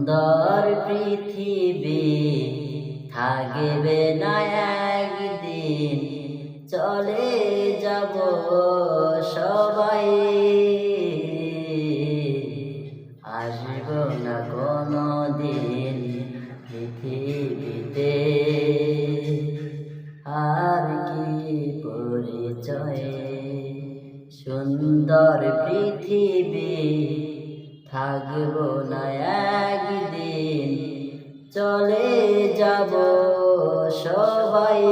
সুন্দর পৃথিবী থাকবে না একদিন। চলে যাব সবাই। আসব না কোনো দিন পৃথিবীতে। আর কি পরিচয়? সুন্দর পৃথিবী থাকব না একদিন। চলে যাব সবাই।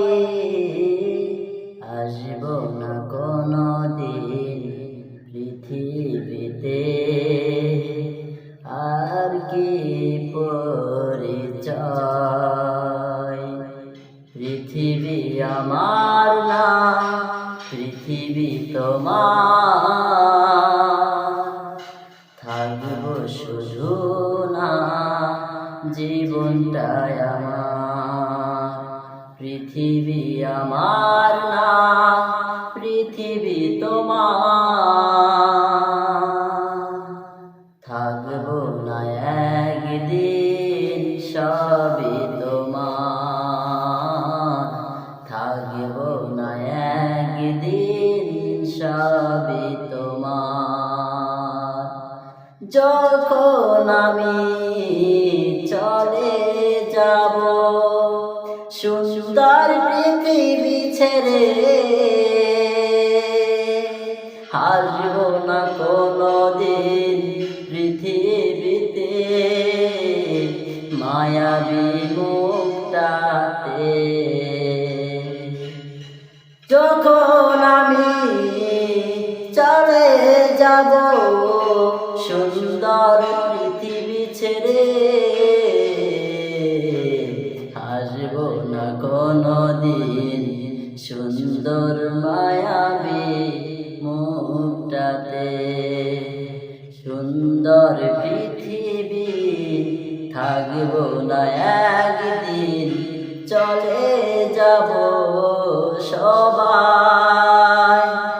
আসব না কোনো দিন পৃথিবীতে। আর কি পরিচয়? পৃথিবী আমার না, পৃথিবী তোমার। থাকব শুধু না, জীবনটাই আমার। পৃথিবী আমার না, পৃথিবী তোমার। থাকব না একদিন, সবই তোমার। থাকব না একদিন, সবই তোমার যখন আমি চলে যাব সুন্দর পৃথিবী ছেড়ে হাসব না কোনো দিন পৃথিবীতে মায়াবী মুক্তাতে সুন্দর পৃথিবী ছেড়ে আসব না কোনো দিন সুন্দর মায়াবী মুখটাতে। সুন্দর পৃথিবী থাকব না একদিন। চলে যাব